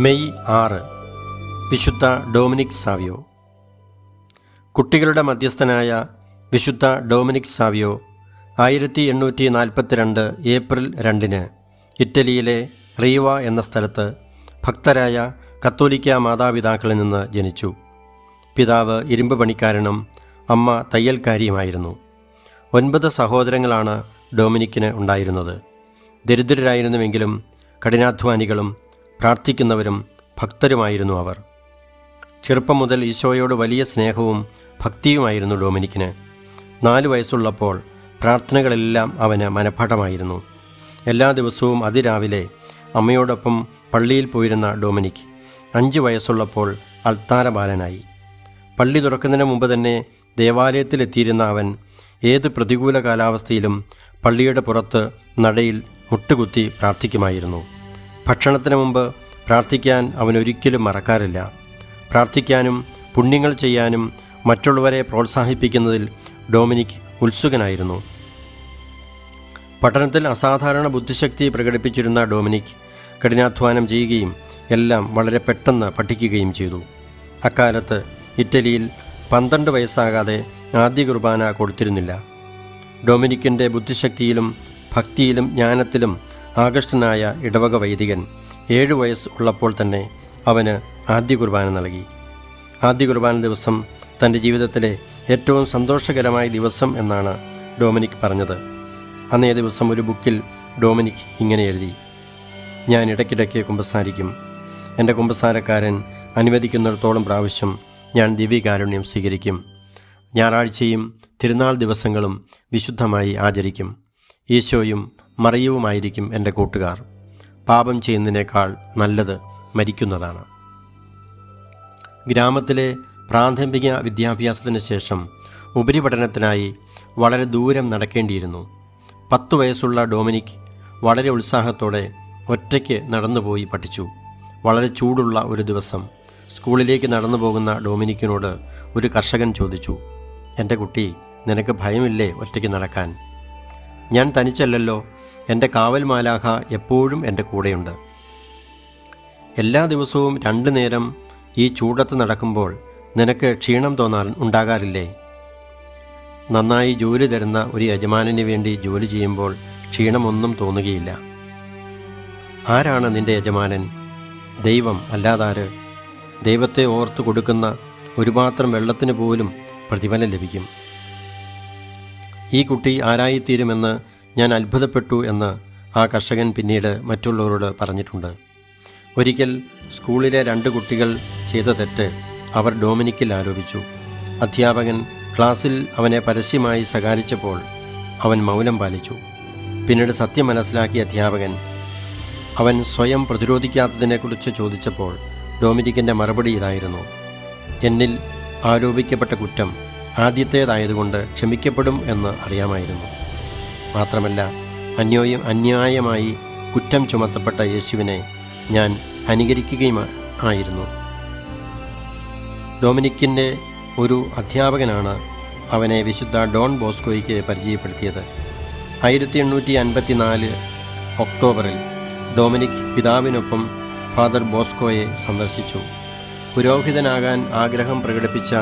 May ആറ്. വിശുദ്ധ Dominic Savio. കുട്ടികളുടെ മധ്യസ്ഥനായ വിശുദ്ധ ഡോമിനിക് സാവിയോ ആയിരത്തി എണ്ണൂറ്റി നാൽപ്പത്തിരണ്ട് ഏപ്രിൽ രണ്ടിന് ഇറ്റലിയിലെ റീവ എന്ന സ്ഥലത്ത് ഭക്തരായ കത്തോലിക്ക മാതാപിതാക്കളിൽ നിന്ന് ജനിച്ചു. പിതാവ് ഇരുമ്പ് പണിക്കാരനും അമ്മ തയ്യൽക്കാരിയുമായിരുന്നു. ഒൻപത് സഹോദരങ്ങളാണ് ഡൊമിനിക്കിന് ഉണ്ടായിരുന്നത്. ദരിദ്രരായിരുന്നുവെങ്കിലും കഠിനാധ്വാനികളും പ്രാർത്ഥിക്കുന്നവരും ഭക്തരുമായിരുന്നു അവർ. ചെറുപ്പം മുതൽ ഈശോയോട് വലിയ സ്നേഹവും ഭക്തിയുമായിരുന്നു ഡൊമിനിക്കിന്. നാലു വയസ്സുള്ളപ്പോൾ പ്രാർത്ഥനകളെല്ലാം അവന് മനഃപാഠമായിരുന്നു. എല്ലാ ദിവസവും അതിരാവിലെ അമ്മയോടൊപ്പം പള്ളിയിൽ പോയിരുന്ന ഡൊമിനിക് അഞ്ച് വയസ്സുള്ളപ്പോൾ അൾത്താര ബാലനായി പള്ളി തുറക്കുന്നതിന് മുമ്പ് തന്നെ ദേവാലയത്തിലെത്തിയിരുന്ന അവൻ ഏത് പ്രതികൂല കാലാവസ്ഥയിലും പള്ളിയുടെ പുറത്ത് നടയിൽ മുട്ടുകുത്തി പ്രാർത്ഥിക്കുമായിരുന്നു. ഭക്ഷണത്തിന് മുമ്പ് പ്രാർത്ഥിക്കാൻ അവൻ ഒരിക്കലും മറക്കാറില്ല. പ്രാർത്ഥിക്കാനും പുണ്യങ്ങൾ ചെയ്യാനും മറ്റുള്ളവരെ പ്രോത്സാഹിപ്പിക്കുന്നതിൽ ഡൊമിനിക് ഉത്സുകനായിരുന്നു. പഠനത്തിൽ അസാധാരണ ബുദ്ധിശക്തി പ്രകടിപ്പിച്ചിരുന്ന ഡൊമിനിക് കഠിനാധ്വാനം ചെയ്യുകയും എല്ലാം വളരെ പെട്ടെന്ന് പഠിക്കുകയും ചെയ്തു. അക്കാലത്ത് ഇറ്റലിയിൽ പന്ത്രണ്ട് വയസ്സാകാതെ ആദ്യ കുർബാന കൊടുത്തിരുന്നില്ല. ഡൊമിനിക്കിന്റെ ബുദ്ധിശക്തിയിലും ഭക്തിയിലും ജ്ഞാനത്തിലും ആകൃഷ്ടനായ ഇടവക വൈദികൻ ഏഴു വയസ്സ് ഉള്ളപ്പോൾ തന്നെ അവന് ആദ്യ കുർബാന നൽകി. ആദ്യ കുർബാന ദിവസം തന്റെ ജീവിതത്തിലെ ഏറ്റവും സന്തോഷകരമായ ദിവസം എന്നാണ് ഡൊമിനിക് പറഞ്ഞത്. അന്നേ ദിവസം ഒരു ബുക്കിൽ ഡൊമിനിക് ഇങ്ങനെ എഴുതി ഞാൻ ഇടയ്ക്കിടയ്ക്ക് കുമ്പസാരിക്കും. എന്റെ കുമ്പസാരക്കാരൻ അനുവദിക്കുന്നിടത്തോളം പ്രാവശ്യം ഞാൻ ദിവ്യകാരുണ്യം സ്വീകരിക്കും. ഞായറാഴ്ചയും തിരുനാൾ ദിവസങ്ങളും വിശുദ്ധമായി ആചരിക്കും. ഈശോയും മറിയവുമായിരിക്കും എന്റെ കൂട്ടുകാർ. പാപം ചെയ്യുന്നതിനേക്കാൾ നല്ലത് മരിക്കുന്നതാണ്. ഗ്രാമത്തിലെ പ്രാഥമിക വിദ്യാഭ്യാസത്തിന് ശേഷം ഉപരിപഠനത്തിനായി വളരെ ദൂരം നടക്കേണ്ടിയിരുന്നു. പത്തു വയസ്സുള്ള ഡൊമിനിക് വളരെ ഉത്സാഹത്തോടെ ഒറ്റയ്ക്ക് നടന്നുപോയി പഠിച്ചു. വളരെ ചൂടുള്ള ഒരു ദിവസം സ്കൂളിലേക്ക് നടന്നു പോകുന്ന ഡൊമിനിക്കിനോട് ഒരു കർഷകൻ ചോദിച്ചു എന്റെ കുട്ടി നിനക്ക് ഭയമില്ലേ ഒറ്റയ്ക്ക് നടക്കാൻ? ഞാൻ തനിച്ചല്ലല്ലോ എന്റെ കാവൽ മാലാഹ എപ്പോഴും എന്റെ കൂടെയുണ്ട്. എല്ലാ ദിവസവും രണ്ടു നേരം ഈ ചൂടത്ത് നടക്കുമ്പോൾ നിനക്ക് ക്ഷീണം തോന്നാൻ ഉണ്ടാകാറില്ലേ? നന്നായി ജോലി തരുന്ന ഒരു യജമാനന് വേണ്ടി ജോലി ചെയ്യുമ്പോൾ ക്ഷീണമൊന്നും തോന്നുകയില്ല. ആരാണ് നിന്റെ യജമാനൻ? ദൈവം അല്ലാതാര്? ദൈവത്തെ ഓർത്തു കൊടുക്കുന്ന ഒരു മാത്രം വെള്ളത്തിന് പോലും പ്രതിഫലം ലഭിക്കും. ഈ കുട്ടി ആരായിത്തീരുമെന്ന് ഞാൻ അത്ഭുതപ്പെട്ടു എന്ന് ആ കർഷകൻ പിന്നീട് മറ്റുള്ളവരോട് പറഞ്ഞിട്ടുണ്ട്. ഒരിക്കൽ സ്കൂളിലെ രണ്ട് കുട്ടികൾ ചെയ്ത തെറ്റ് അവർ ഡോമിനിക്കിൽ ആരോപിച്ചു. അധ്യാപകൻ ക്ലാസ്സിൽ അവനെ പരസ്യമായി ശകാരിച്ചപ്പോൾ അവൻ മൗനം പാലിച്ചു. പിന്നീട് സത്യം മനസ്സിലാക്കിയ അധ്യാപകൻ അവൻ സ്വയം പ്രതിരോധിക്കാത്തതിനെക്കുറിച്ച് ചോദിച്ചപ്പോൾ ഡോമിനിക്കിന്റെ മറുപടി ഇതായിരുന്നു. എന്നിൽ ആരോപിക്കപ്പെട്ട കുറ്റം ആദ്യത്തേതായതുകൊണ്ട് ക്ഷമിക്കപ്പെടും എന്ന് അറിയാമായിരുന്നു. മാത്രമല്ല അന്യോയം അന്യായമായി കുറ്റം ചുമത്തപ്പെട്ട യേശുവിനെ ഞാൻ അനുകരിക്കുകയും ആയിരുന്നു. ഡൊമിനിക്കിന്റെ ഒരു അധ്യാപകനാണ് അവനെ വിശുദ്ധ ഡോൺ ബോസ്കോയ്ക്ക് പരിചയപ്പെടുത്തിയത്. ആയിരത്തി എണ്ണൂറ്റി അൻപത്തി നാല് ഒക്ടോബറിൽ ഡൊമിനിക് പിതാവിനൊപ്പം ഫാദർ ബോസ്കോയെ സന്ദർശിച്ചു. പുരോഹിതനാകാൻ ആഗ്രഹം പ്രകടിപ്പിച്ച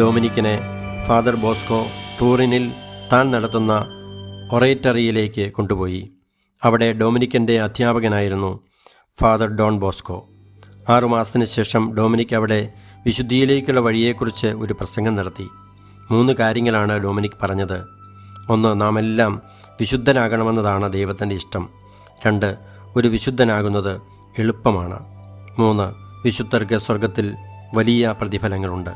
ഡൊമിനിക്കിനെ ഫാദർ ബോസ്കോ ടൂറിനിൽ താൻ നടത്തുന്ന ഒറേറ്ററിയിലേക്ക് കൊണ്ടുപോയി. അവിടെ ഡൊമിനിക്കിന്റെ അധ്യാപകനായിരുന്നു ഫാദർ ഡോൺ ബോസ്കോ. ആറുമാസത്തിന് ശേഷം ഡൊമിനിക് അവിടെ വിശുദ്ധിയിലേക്കുള്ള വഴിയെക്കുറിച്ച് ഒരു പ്രസംഗം നടത്തി. മൂന്ന് കാര്യങ്ങളാണ് ഡൊമിനിക് പറഞ്ഞത്. ഒന്ന് നാം എല്ലാം വിശുദ്ധനാകണമെന്നതാണ് ദൈവത്തിന്റെ ഇഷ്ടം. രണ്ട് ഒരു വിശുദ്ധനാകുന്നത് എളുപ്പമാണ്. മൂന്ന് വിശുദ്ധർക്ക് സ്വർഗത്തിൽ വലിയ പ്രതിഫലങ്ങളുണ്ട്.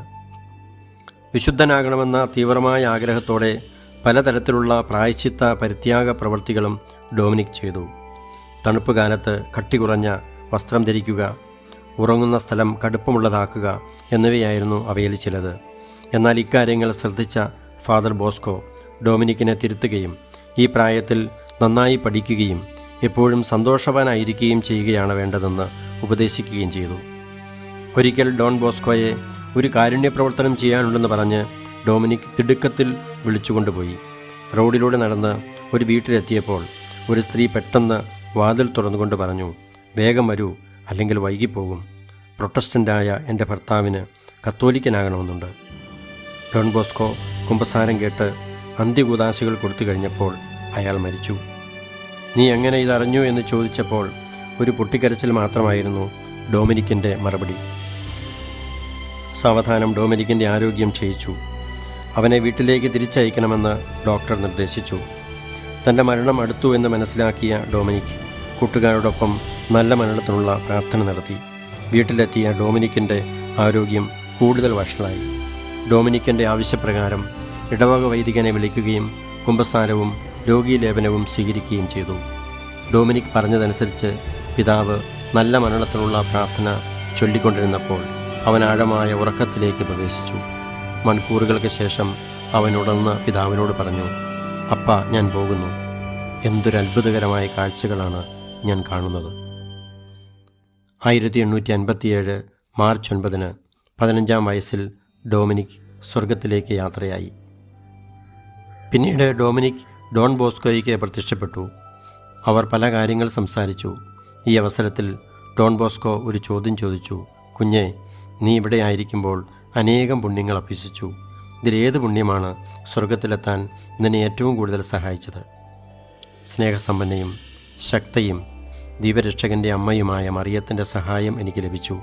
വിശുദ്ധനാകണമെന്ന തീവ്രമായ ആഗ്രഹത്തോടെ പലതരത്തിലുള്ള പ്രായശ്ചിത്ത പരിത്യാഗ പ്രവൃത്തികളും ഡൊമിനിക് ചെയ്തു. തണുപ്പ് കാലത്ത് കട്ടി കുറഞ്ഞ വസ്ത്രം ധരിക്കുക ഉറങ്ങുന്ന സ്ഥലം കടുപ്പമുള്ളതാക്കുക എന്നിവയായിരുന്നു അവയിൽ ചിലത്. എന്നാൽ ഇക്കാര്യങ്ങൾ ശ്രദ്ധിച്ച ഫാദർ ബോസ്കോ ഡൊമിനിക്കിനെ തിരുത്തുകയും ഈ പ്രായത്തിൽ നന്നായി പഠിക്കുകയും എപ്പോഴും സന്തോഷവാനായിരിക്കുകയും ചെയ്യുകയാണ് വേണ്ടതെന്ന് ഉപദേശിക്കുകയും ചെയ്തു. ഒരിക്കൽ ഡോൺ ബോസ്കോയെ ഒരു കാരുണ്യ പ്രവർത്തനം ചെയ്യാനുണ്ടെന്ന് പറഞ്ഞ് ഡൊമിനിക് തിടുക്കത്തിൽ വിളിച്ചുകൊണ്ടുപോയി. റോഡിലൂടെ നടന്ന് ഒരു വീട്ടിലെത്തിയപ്പോൾ ഒരു സ്ത്രീ പെട്ടെന്ന് വാതിൽ തുറന്നുകൊണ്ട് പറഞ്ഞു വേഗം വരൂ അല്ലെങ്കിൽ വൈകിപ്പോകും. പ്രൊട്ടസ്റ്റന്റായ എന്റെ ഭർത്താവിന് കത്തോലിക്കനാകണമെന്നുണ്ട്. ഡോൺ ബോസ്കോ കുമ്പസാരം കേട്ട് അന്ത്യകുദാശികൾ കൊടുത്തു കഴിഞ്ഞപ്പോൾ അയാൾ മരിച്ചു. നീ എങ്ങനെ ഇതറിഞ്ഞു? എന്ന് ചോദിച്ചപ്പോൾ ഒരു പൊട്ടിക്കരച്ചിൽ മാത്രമായിരുന്നു ഡോമിനിക്കിന്റെ മറുപടി. സാവധാനം ഡോമിനിക്കിന്റെ ആരോഗ്യം ക്ഷയിച്ചു. അവനെ വീട്ടിലേക്ക് തിരിച്ചയക്കണമെന്ന് ഡോക്ടർ നിർദ്ദേശിച്ചു. തന്റെ മരണം അടുത്തു എന്ന് മനസ്സിലാക്കിയ ഡൊമിനിക് കൂട്ടുകാരോടൊപ്പം നല്ല മരണത്തിനുള്ള പ്രാർത്ഥന നടത്തി. വീട്ടിലെത്തിയ ഡൊമിനിക്കിന്റെ ആരോഗ്യം കൂടുതൽ വഷളായി. ഡൊമിനിക്കിന്റെ ആവശ്യപ്രകാരം ഇടവക വൈദികനെ വിളിക്കുകയും കുംഭസാരവും രോഗീലേപനവും സ്വീകരിക്കുകയും ചെയ്തു. ഡൊമിനിക് പറഞ്ഞതനുസരിച്ച് പിതാവ് നല്ല മരണത്തിനുള്ള പ്രാർത്ഥന ചൊല്ലിക്കൊണ്ടിരുന്നപ്പോൾ അവൻ ആഴമായ ഉറക്കത്തിലേക്ക് പ്രവേശിച്ചു. മണിക്കൂറുകൾക്ക് ശേഷം അവൻ ഉണർന്ന് പിതാവിനോട് പറഞ്ഞു അപ്പ ഞാൻ പോകുന്നു. എന്തൊരു അത്ഭുതകരമായ കാഴ്ചകളാണ് ഞാൻ കാണുന്നത്. ആയിരത്തി എണ്ണൂറ്റി അൻപത്തിയേഴ് മാർച്ച് ഒൻപതിന് പതിനഞ്ചാം വയസ്സിൽ ഡൊമിനിക് സ്വർഗത്തിലേക്ക് യാത്രയായി. പിന്നീട് ഡൊമിനിക് ഡോൺ ബോസ്കോയ്ക്ക് പ്രത്യക്ഷപ്പെട്ടു. അവർ പല കാര്യങ്ങൾ സംസാരിച്ചു. ഈ അവസരത്തിൽ ഡോൺ ബോസ്കോ ഒരു ചോദ്യം ചോദിച്ചു കുഞ്ഞെ നീ ഇവിടെ ആയിരിക്കുമ്പോൾ അനേകം പുണ്യങ്ങൾ അഭ്യസിച്ചു. ഇതിലേത് പുണ്യമാണ് സ്വർഗത്തിലെത്താൻ നിന്നെ ഏറ്റവും കൂടുതൽ സഹായിച്ചത്? സ്നേഹസമ്പന്നയും ശക്തയും ദീപരക്ഷകന്റെ അമ്മയുമായ മറിയത്തിന്റെ സഹായം എനിക്ക് ലഭിച്ചു.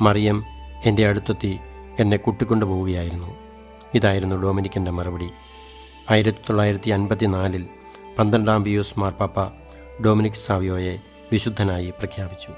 മറിയം എന്റെ അടുത്തെത്തി എന്നെ കൂട്ടിക്കൊണ്ടു പോവുകയായിരുന്നു. ഇതായിരുന്നു ഡൊമിനിക്കിന്റെ മറുപടി. ആയിരത്തി തൊള്ളായിരത്തി അൻപത്തി നാലിൽ പന്ത്രണ്ടാം പിയൂസ് മാർപ്പാപ്പ ഡൊമിനിക് സാവിയോയെ വിശുദ്ധനായി പ്രഖ്യാപിച്ചു.